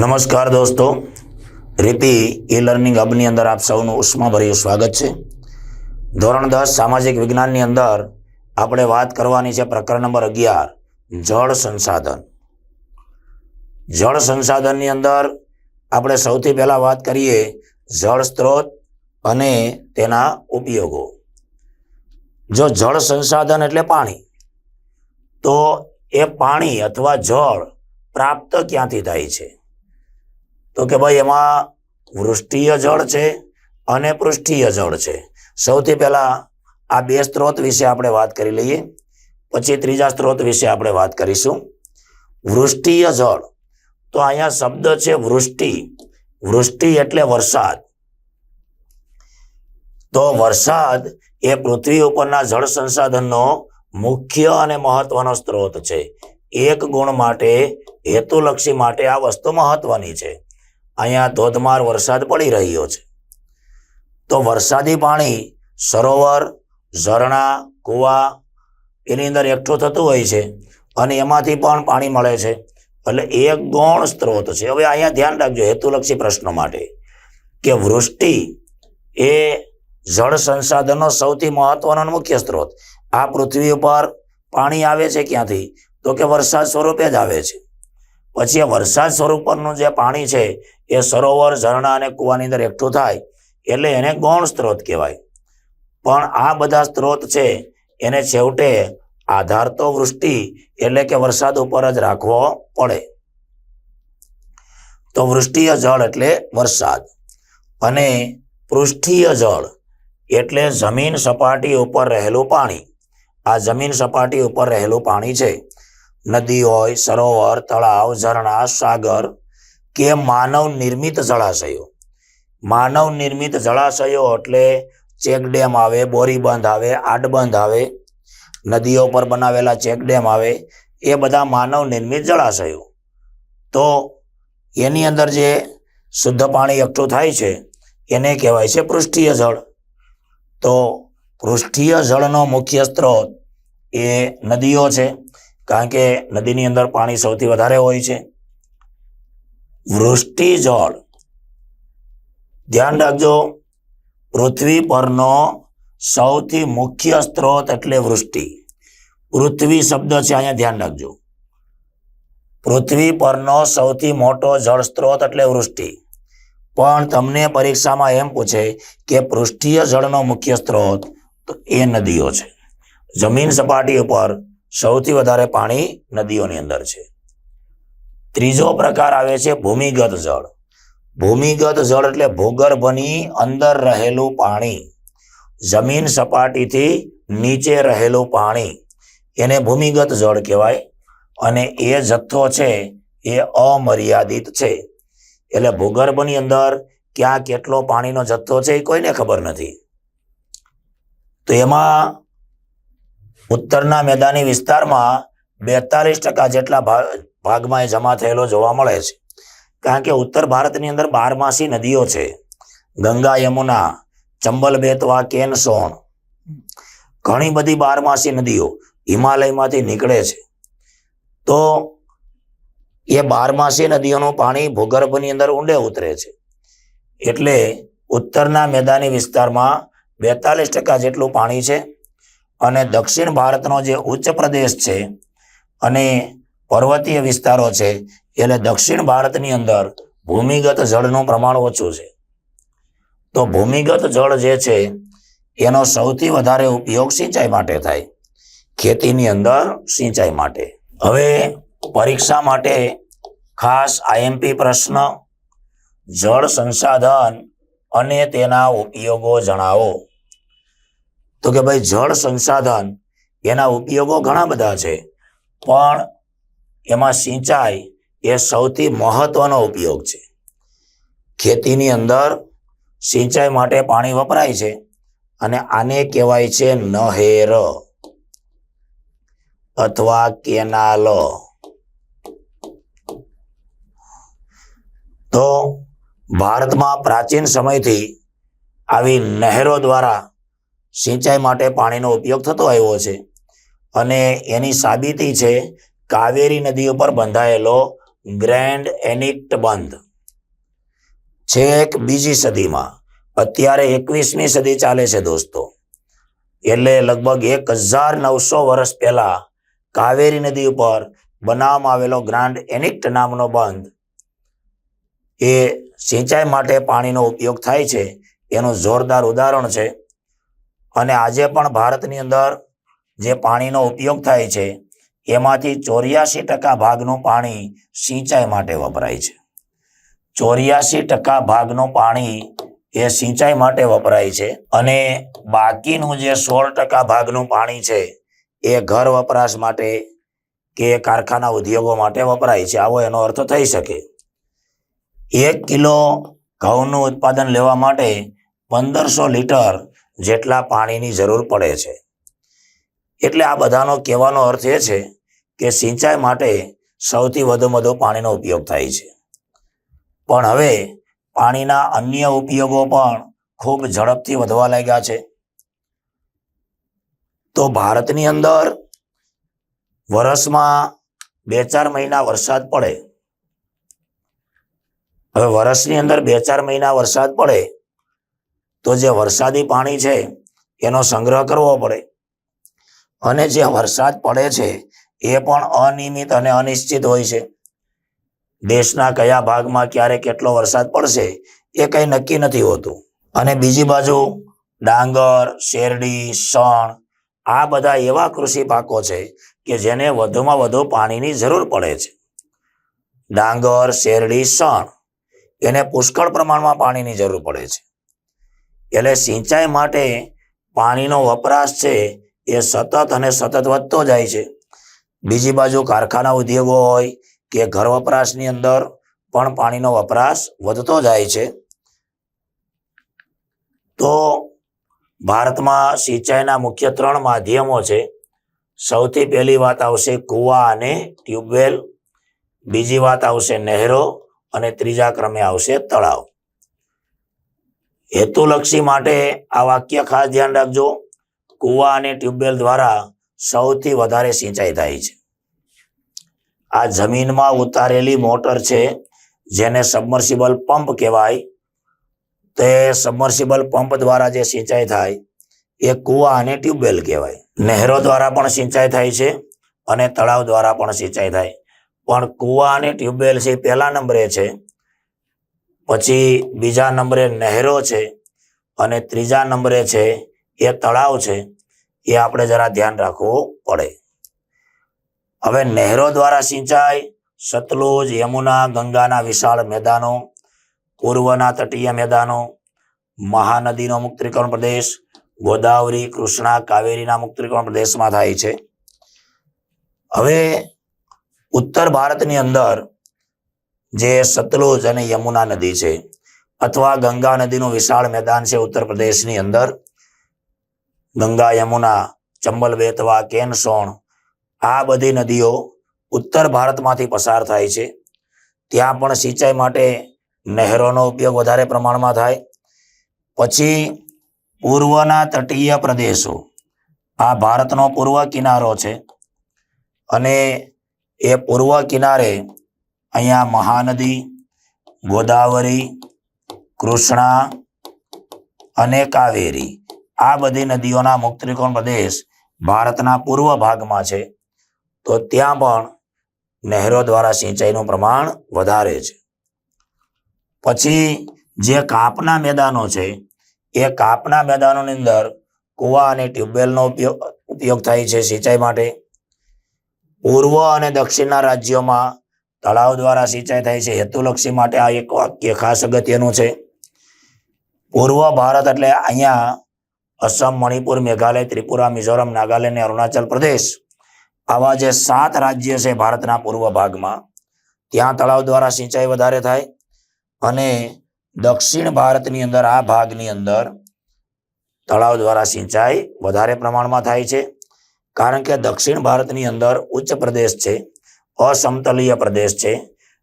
નમસ્કાર દોસ્તો. રીતિ ઈ લર્નિંગ હબની અંદર આપ સૌનું ઉષ્માભર્યું સ્વાગત છે. ધોરણ દસ સામાજિક વિજ્ઞાનની અંદર આપણે વાત કરવાની છે પ્રકરણ નંબર અગિયાર, જળ સંસાધન. જળ સંસાધનની અંદર આપણે સૌથી પહેલાં વાત કરીએ જળ સ્ત્રોત અને તેના ઉપયોગો. જો જળ સંસાધન એટલે પાણી, તો એ પાણી અથવા જળ પ્રાપ્ત ક્યાંથી થાય છે? તો કે ભાઈ એમાં વૃષ્ટિય જળ છે અને પૃષ્ઠીય જળ છે. સૌથી પહેલા આ બે સ્ત્રોત વિશે આપણે વાત કરી લઈએ. પછી ત્રીજા સ્ત્રોત વિશે આપણે વાત કરીશું. વૃષ્ટિય જળ. તો અહીંયા શબ્દ છે વૃષ્ટિ. વૃષ્ટિ એટલે વરસાદ. તો વરસાદ એ પૃથ્વી ઉપરના જળ સંસાધનનો મુખ્ય અને મહત્વનો સ્ત્રોત છે. એક ગુણ માટે હેતુલક્ષી માટે આ વસ્તુ મહત્વની છે. અહીંયા ધોધમાર વરસાદ પડી રહ્યો છે. તો વરસાદી પાણી સરોવર, ઝરણા, કૂવા એની અંદર એકઠું થતું હોય છે અને એમાંથી પણ પાણી મળે છે. એટલે એક ગૌણ સ્ત્રોત છે. હવે અહીંયા ધ્યાન રાખજો હેતુલક્ષી પ્રશ્નો માટે કે વૃષ્ટિ એ જળ સંસાધનનો સૌથી મહત્વનો મુખ્ય સ્ત્રોત. આ પૃથ્વી ઉપર પાણી આવે છે ક્યાંથી? તો કે વરસાદ સ્વરૂપે જ આવે છે. પછી એ વરસાદ સ્વરૂપનું જે પાણી છે, એ સરોવર, ઝરણા અને કુવાની અંદર એકઠું થાય, એટલે એને ગૌણ સ્ત્રોત કહેવાય. પણ આ બધા સ્ત્રોત છે, એને છેવટે આધાર તો વૃષ્ટિ, એટલે કે વરસાદ ઉપર જ રાખવો પડે. તો વૃષ્ટિય જળ એટલે વરસાદ. અને પૃષ્ઠીય જળ એટલે જમીન સપાટી ઉપર રહેલું પાણી. આ જમીન સપાટી ઉપર રહેલું પાણી છે. નદી હોય, સરોવર, તળાવ, ઝરણા, સાગર કે માનવ નિર્મિત જળાશયો. માનવ નિર્મિત જળાશયો એટલે ચેક ડેમ આવે બોરીબંધ આવે આડબંધ આવે, નદીઓ પર બનાવેલા ચેક ડેમ આવે, એ બધા માનવ નિર્મિત જળાશયો. તો એની અંદર જે શુદ્ધ પાણી એકઠું થાય છે, એને કહેવાય છે પૃષ્ઠીય જળ. તો પૃષ્ઠીય જળનો મુખ્ય સ્ત્રોત એ નદીઓ છે. કારણ કે નદીની અંદર પાણી સૌથી વધારે હોય છે. વૃષ્ટિ જળ. ધ્યાન રાખજો, પૃથ્વી પરનો સૌથી મુખ્ય સ્ત્રોત એટલે વૃષ્ટિ. પૃથ્વી શબ્દ છે, અહીંયા ધ્યાન રાખજો. પૃથ્વી પરનો સૌથી મોટો જળ સ્ત્રોત એટલે વૃષ્ટિ. પણ તમને પરીક્ષામાં એમ પૂછે કે પૃષ્ઠીય જળનો મુખ્ય સ્ત્રોત એ નદીઓ છે. જમીન સપાટી ઉપર સૌથી વધારે પાણી નદીઓની અંદર છે. ત્રીજો પ્રકાર આવે છે ભૂમિગત જળ. ભૂમિગત જળ એટલે ભૂગર્ભની અંદર રહેલું પાણી. જમીન સપાટીથી નીચે રહેલું પાણી. એને ભૂમિગત જળ કહેવાય અને એ જથ્થો છે એ અમર્યાદિત છે. એટલે ભૂગર્ભની અંદર ક્યાં કેટલો પાણીનો જથ્થો છે એ કોઈને ખબર નથી. તો એમાં ઉત્તરના મેદાની વિસ્તારમાં બેતાલીસ ટકા જેટલા ભાગમાં એ જમા થયેલો જોવા મળે છે. કારણ કે ઉત્તર ભારતની અંદર બારમાસી નદીઓ છે. ગંગા, યમુના, ચંબલ બેતવા, કેન સોણ ઘણી બધી બારમાસી નદીઓ હિમાલયમાંથી નીકળે છે. તો એ બારમાસી નદીઓનું પાણી ભૂગર્ભની અંદર ઊંડે ઉતરે છે. એટલે ઉત્તરના મેદાની વિસ્તારમાં બેતાલીસ ટકા જેટલું પાણી છે. અને દક્ષિણ ભારતનો જે ઉચ્ચ પ્રદેશ છે અને પર્વતીય વિસ્તારો છે, એટલે દક્ષિણ ભારતની અંદર ભૂમિગત જળનું પ્રમાણ ઓછું છે. તો ભૂમિગત જળ જે છે, એનો સૌથી વધારે ઉપયોગ સિંચાઈ માટે થાય. ખેતીની અંદર સિંચાઈ માટે. હવે પરીક્ષા માટે ખાસ આઈએમપી પ્રશ્ન, જળ સંસાધન અને તેના ઉપયોગો જણાવો. તો કે ભાઈ જળ સંસાધન એના ઉપયોગો ઘણા બધા છે. પણ એમાં સિંચાઈ એ સૌથી મહત્વનો ઉપયોગ છે. ખેતીની અંદર સિંચાઈ માટે પાણી વપરાય છે અને આને કહેવાય છે નહેર અથવા કેનાલ. તો ભારતમાં પ્રાચીન સમયથી આવી નહેરો દ્વારા સિંચાઈ માટે પાણીનો ઉપયોગ થતો આવ્યો છે. અને એની સાબિતી છે કાવેરી નદી ઉપર બંધાયેલો ગ્રેન્ડ એનિક્ટ બંધ. છેક બીજી સદીમાં. અત્યારે એકવીસમી સદી ચાલે છે દોસ્તો. એટલે લગભગ એક હજાર નવસો વર્ષ પહેલા કાવેરી નદી ઉપર બનાવવામાં આવેલો ગ્રાન્ડ એનિક્ટ નામનો બંધ એ સિંચાઈ માટે પાણીનો ઉપયોગ થાય છે. એનું જોરદાર ઉદાહરણ છે. અને આજે પણ ભારતની અંદર જે પાણીનો ઉપયોગ થાય છે, એમાંથી ચોર્યાસી ટકા ભાગનું પાણી સિંચાઈ માટે વપરાય છે. ચોર્યાસી ટકા ભાગનું પાણી એ સિંચાઈ માટે વપરાય છે અને બાકીનું જે સોળ ટકા ભાગનું પાણી છે, એ ઘર વપરાશ માટે કે કારખાના ઉદ્યોગો માટે વપરાય છે. આવો એનો અર્થ થઈ શકે. એક કિલો ઘઉંનું ઉત્પાદન લેવા માટે પંદરસો લીટર જેટલા પાણીની જરૂર પડે છે. એટલે આ બધાનો કહેવાનો અર્થ એ છે કે સિંચાઈ માટે સૌથી વધુ વધુ પાણીનો ઉપયોગ થાય છે. પણ હવે પાણીના અન્ય ઉપયોગો પણ ખૂબ ઝડપથી વધવા લાગ્યા છે. તો ભારતની અંદર વર્ષમાં બે ચાર મહિના વરસાદ પડે. હવે વર્ષની અંદર બે ચાર મહિના વરસાદ પડે તો જે વરસાદી પાણી છે, એનો સંગ્રહ કરવો પડે. અને જે વરસાદ પડે છે, એ પણ અનિયમિત અને અનિશ્ચિત હોય છે. દેશના કયા ભાગમાં ક્યારે કેટલો વરસાદ પડશે, એ કંઈ નક્કી નથી હોતું. અને બીજી બાજુ, ડાંગર, શેરડી, શણ, આ બધા એવા કૃષિ પાકો છે કે જેને વધુમાં વધુ પાણીની જરૂર પડે છે. ડાંગર, શેરડી, શણ, એને પુષ્કળ પ્રમાણમાં પાણીની જરૂર પડે છે. એટલે સિંચાઈ માટે પાણીનો વપરાશ છે એ સતત અને સતત વધતો જાય છે. બીજી બાજુ કારખાના ઉદ્યોગો હોય કે ઘર વપરાશની અંદર પણ પાણીનો વપરાશ વધતો જાય છે. તો ભારતમાં સિંચાઈના મુખ્ય ત્રણ માધ્યમો છે. સૌથી પહેલી વાત આવશે કુવા અને ટ્યુબવેલ. બીજી વાત આવશે નહેરો અને ત્રીજા ક્રમે આવશે તળાવ. હેતુલક્ષી માટે આ વાક્ય ખાસ ધ્યાન રાખજો. કુવા અને ટ્યુબવેલ દ્વારા સૌથી વધારે સિંચાઈ થાય છે. આ જમીનમાં ઉતારેલી મોટર છે, જેને સબમર્સિબલ પંપ કહેવાય. તે સબમર્સિબલ પંપ દ્વારા જે સિંચાઈ થાય, એ કુવા અને ટ્યુબવેલ કહેવાય. નહેરો દ્વારા પણ સિંચાઈ થાય છે અને તળાવ દ્વારા પણ સિંચાઈ થાય. પણ કુવા અને ટ્યુબવેલ છે પહેલા નંબરે છે. પછી બીજા નંબરે નહેરો છે અને ત્રીજા નંબરે છે એ તળાવ છે, એ આપણે જરા ધ્યાન રાખવું પડે. હવે નહેરો દ્વારા સિંચાઈ, સતલુજ, યમુના, ગંગાના વિશાળ મેદાનો, પૂર્વના તટીય મેદાનો, મહાનદીનો મુક્તિકરણ પ્રદેશ, ગોદાવરી, કૃષ્ણા, કાવેરીના મુક્તિકરણ પ્રદેશમાં થાય છે. હવે ઉત્તર ભારતની અંદર જે સતલુજ અને યમુના નદી છે, અથવા ગંગા નદીનું વિશાળ મેદાન છે ઉત્તર પ્રદેશની અંદર. ગંગા, યમુના, ચંબલ બેતવા કેનસોણ આ બધી નદીઓ ઉત્તર ભારતમાંથી પસાર થાય છે. ત્યાં પણ સિંચાઈ માટે નહેરોનો ઉપયોગ વધારે પ્રમાણમાં થાય. પછી પૂર્વના તટીય પ્રદેશો. આ ભારતનો પૂર્વ કિનારો છે અને એ પૂર્વ કિનારે અહીંયા મહાનદી, ગોદાવરી, કૃષ્ણા અને કાવેરી. આ બધી નદીઓના મુક્ત ત્રિકોણ પ્રદેશ ભારતના પૂર્વ ભાગમાં છે. તો ત્યાં પણ નહેરો દ્વારા સિંચાઈનું પ્રમાણ વધારે છે. પછી જે કાપના મેદાનો છે, એ કાપના મેદાનોની અંદર કુવા અને ટ્યુબવેલનો ઉપયોગ ઉપયોગ થાય છે સિંચાઈ માટે. પૂર્વ અને દક્ષિણના રાજ્યોમાં તળાવ દ્વારા સિંચાઈ થાય છે. હેતુલક્ષી માટે આ એક વાક્ય ખાસ અગત્યનું છે. પૂર્વ ભારત એટલે અહીંયા અસમ, મણિપુર, મેઘાલય, ત્રિપુરા, મિઝોરમ, નાગાલેન્ડ અને અરુણાચલ પ્રદેશ આવા જે સાત રાજ્ય છે ભારતના પૂર્વ ભાગમાં. ત્યાં તળાવ દ્વારા સિંચાઈ વધારે થાય અને દક્ષિણ ભારતની અંદર, આ ભાગની અંદર તળાવ દ્વારા સિંચાઈ વધારે પ્રમાણમાં થાય છે. કારણ કે દક્ષિણ ભારતની અંદર ઉચ્ચ પ્રદેશ છે. અસમતલીય પ્રદેશ છે.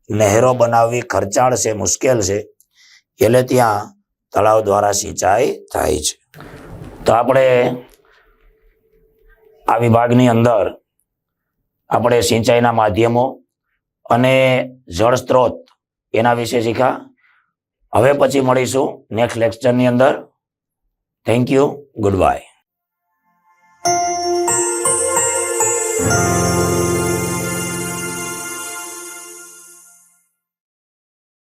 નહેરો બનાવવી ખર્ચાળ છે, મુશ્કેલ છે. એટલે ત્યાં તળાવ દ્વારા સિંચાઈ થાય છે. તો આપણે આ વિભાગની અંદર આપણે સિંચાઈના માધ્યમો અને જળ સ્ત્રોત એના વિશે શીખ્યા. હવે પછી મળીશું નેક્સ્ટ લેક્ચરની અંદર. Thank you good bye